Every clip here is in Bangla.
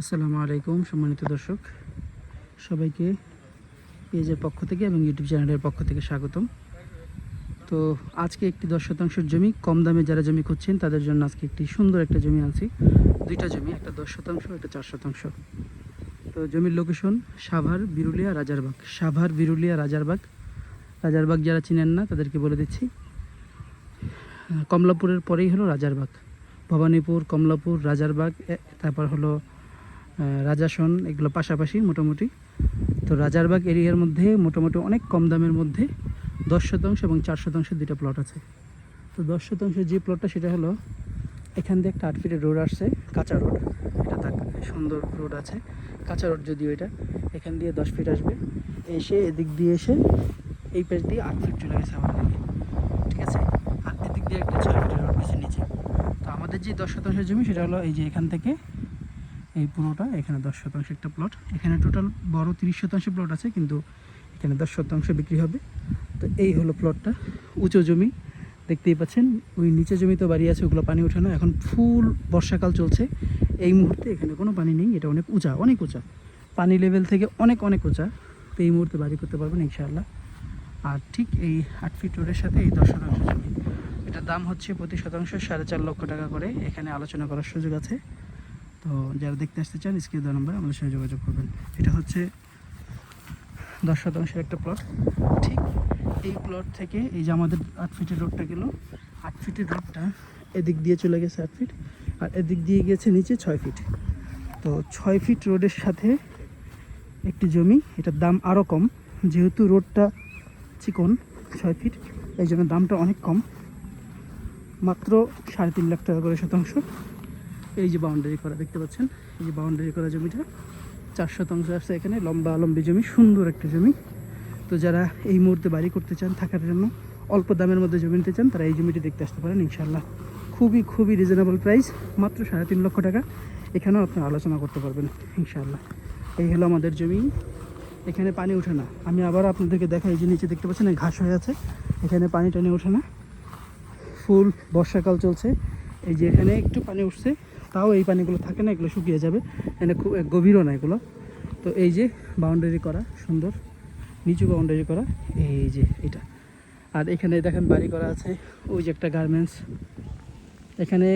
আসসালামু আলাইকুম, সম্মানিত দর্শক। সবাইকে পেজের পক্ষ থেকে এবং ইউটিউব চ্যানেলের পক্ষ থেকে স্বাগতম। তো আজকে একটি দশ শতাংশের জমি, কম দামে যারা জমি খুঁজছেন, তাদের জন্য আজকে একটি সুন্দর একটা জমি আনছি। দুইটা জমি, একটা দশ শতাংশ, একটা চার শতাংশ। তো জমির লোকেশন সাভার, বিরুলিয়া, রাজারবাগ। সাভার, বিরুলিয়া, রাজারবাগ। রাজারবাগ যারা চিনেন না, তাদেরকে বলে দিচ্ছি। কমলাপুরের পরেই হলো রাজারবাগ। ভবানীপুর, কমলাপুর, রাজারবাগ তারপর হলো রাজাসন, এগুলো পাশাপাশি মোটামুটি। তো রাজারবাগ এরিয়ার মধ্যে মোটামুটি অনেক কম দামের মধ্যে দশ শতাংশ এবং চার শতাংশের দুটো প্লট আছে। তো দশ শতাংশের যে প্লটটা সেটা হলো এখান দিয়ে একটা আট ফিটের রোড আসছে, কাঁচা রোড এটা তাক সুন্দর রোড আছে। কাঁচা রোড যদিও এটা, এখান দিয়ে দশ ফিট আসবে। এসে এদিক দিয়ে এসে এই পাশ দিয়ে আট ফিট চলে গেছে আমাদের। ঠিক আছে? আর এদিক দিয়ে একটা ছয় ফিটের রোড গেছে নিচে। তো আমাদের যে দশ শতাংশের জমি, সেটা হলো এই যে এখান থেকে এই পুরোটা, এখানে দশ শতাংশ একটা প্লট এখানে টোটাল বড় তিরিশ শতাংশ প্লট আছে, কিন্তু এখানে দশ শতাংশ বিক্রি হবে। তো এই হলো প্লটটা উঁচু জমি, দেখতেই পাচ্ছেন, ওই নিচে জমিতে বাড়ি আছে, ওগুলো পানি ওঠে না এখন ফুল বর্ষাকাল চলছে। এই মুহূর্তে এখানে কোনো পানি নেই, এটা অনেক উঁচা অনেক উঁচা। পানি লেভেল থেকে অনেক অনেক উঁচা। তো এই মুহূর্তে বাড়ি করতে পারবেন, ইনশাআল্লাহ। আর ঠিক এই আট ফিট রোডের সাথে এই দশ শতাংশ জমি। এটার দাম হচ্ছে প্রতি শতাংশ সাড়ে চার লক্ষ টাকা করে। এখানে আলোচনা করার সুযোগ আছে। তো যারা দেখতে আসতে চান, স্ক্রিন দেওয়া নম্বরে আমাদের সঙ্গে যোগাযোগ করবেন। এটা হচ্ছে দশ শতাংশের একটা প্লট ঠিক এই প্লট থেকে এই যে আমাদের আট ফিটের রোডটা গেল, আট ফিটের রোডটা এদিক দিয়ে চলে গেছে আট ফিট আর এদিক দিয়ে গিয়েছে নিচে ছয় ফিট তো ছয় ফিট রোডের সাথে একটি জমি, এটার দাম আরও কম। যেহেতু রোডটা চিকন, ছয় ফিট এই জন্য দামটা অনেক কম। মাত্র সাড়ে তিন লাখ টাকা করে শতাংশ। এই যে বাউন্ডারি করা, দেখতে পাচ্ছেন? এই যে বাউন্ডারি করা জমিটা, চার শতাংশ আসছে এখানে, লম্বা লম্বি জমি, সুন্দর একটা জমি। তো যারা এই মুহূর্তে বাড়ি করতে চান থাকার জন্য, অল্প দামের মধ্যে জমি নিতে চান, তারা এই জমিটি দেখতে আসতে পারেন ইনশাল্লাহ খুবই খুবই রিজনেবল প্রাইস মাত্র সাড়ে তিন লক্ষ টাকা। এখানেও আপনারা আলোচনা করতে পারবেন ইনশাল্লাহ এই হলো আমাদের জমি। এখানে পানি ওঠে না। আমি আবার আপনাদেরকে দেখাই, এই যে নিচে দেখতে পাচ্ছেন ঘাস হয়ে আছে। এখানে পানি টানি ওঠে না। ফুল, বর্ষাকাল চলছে। এই যে এখানে একটু পানি উঠছে। তাও এই পানিগুলো থাকে না, এগুলো শুকিয়ে যাবে। এখানে খুব গভীরও না এগুলো। তো এই যে বাউন্ডারি করা, সুন্দর, নিচু বাউন্ডারি করা, এই যে এটা। আর এখানে দেখেন বাড়ি করা আছে, ওই যে একটা গার্মেন্টস এখানে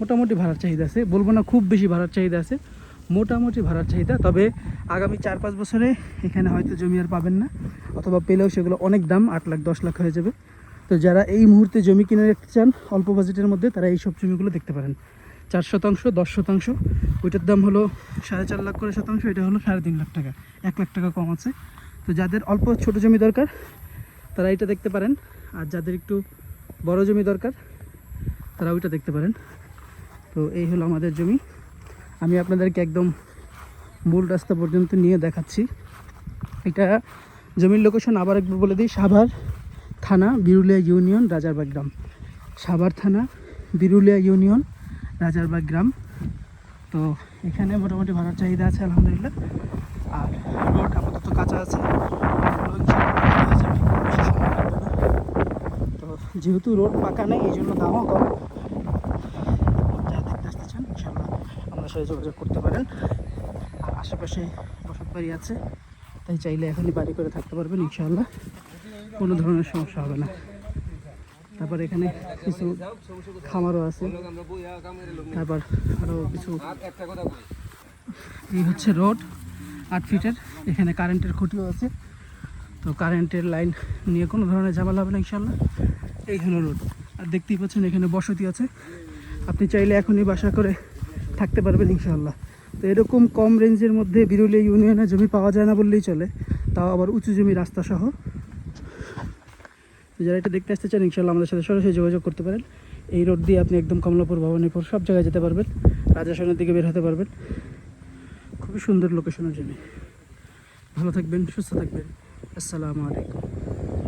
মোটামুটি ভাড়ার চাহিদা আছে, বলব না খুব বেশি ভাড়ার চাহিদা আছে, মোটামুটি ভাড়ার চাহিদা, তবে আগামী চার পাঁচ বছরে এখানে হয়তো জমি আর পাবেন না, অথবা পেলেও সেগুলো অনেক দাম, আট লাখ, দশ লাখ হয়ে যাবে। তো যারা এই মুহূর্তে জমি কিনে রাখতে চান, অল্প বাজেটের মধ্যে তারা এই সব জমিগুলো দেখতে পারেন। চার শতাংশ, দশ শতাংশ। ওইটার দাম হলো সাড়ে চার লাখ করে শতাংশ, এটা হলো সাড়ে তিন লাখ টাকা। এক লাখ টাকা কম আছে। তো যাদের অল্প ছোট জমি দরকার, তারা এটা দেখতে পারেন। আর যাদের একটু বড় জমি দরকার, তারা ওইটা দেখতে পারেন। তো এই হলো আমাদের জমি। আমি আপনাদেরকে একদম মূল রাস্তা পর্যন্ত নিয়ে দেখাচ্ছি। এটা জমির লোকেশন আবার একবার বলে দিই, সাভার থানা, বিরুলিয়া ইউনিয়ন, রাজারবাগ গ্রাম। সাভার থানা, বিরুলিয়া ইউনিয়ন। রাজারবাগ গ্রাম। তো এখানে মোটামুটি ভাড়ার চাহিদা আছে, আলহামদুলিল্লাহ। আর রোড আপাতত কাঁচা আছে। তো যেহেতু রোড পাকা নেই, এই জন্য দামও কম। যারা দেখতে ইনশাআল্লাহ আমাদের সাথে যোগাযোগ করতে পারেন। আর আশেপাশে বসত বাড়ি আছে, তাই চাইলে এখনই বাড়ি করে থাকতে পারবেন, ইনশাআল্লাহ। কোনো ধরনের সমস্যা হবে না। তারপর এখানে কিছু খামারও আছে। তারপর আরও কিছু এই হচ্ছে রোড, আট ফিটের। এখানে কারেন্টের খুঁটিও আছে। তো কারেন্টের লাইন নিয়ে কোনো ধরনের ঝামেলা হবে না ইনশাল্লাহ এই হলো রোড। আর দেখতেই পাচ্ছেন এখানে বসতি আছে। আপনি চাইলে এখনই বাসা করে থাকতে পারবেন ইনশাল্লাহ তো এরকম কম রেঞ্জের মধ্যে বিরুলিয়া ইউনিয়নে জমি পাওয়া যায় না বললেই চলে। তাও আবার উঁচু জমি রাস্তা সহ যারা এটা দেখতে আসতে চান ইনশাল্লাহ আমাদের সাথে সরাসরি যোগাযোগ করতে পারেন। এই রোড দিয়ে আপনি একদম কমলাপুর, ভবানীপুর সব জায়গায় যেতে পারবেন। রাজাসনের দিকে বের হতে পারবেন। খুবই সুন্দর লোকেশনের জন্য ভালো থাকবেন, সুস্থ থাকবেন। আসসালামু আলাইকুম।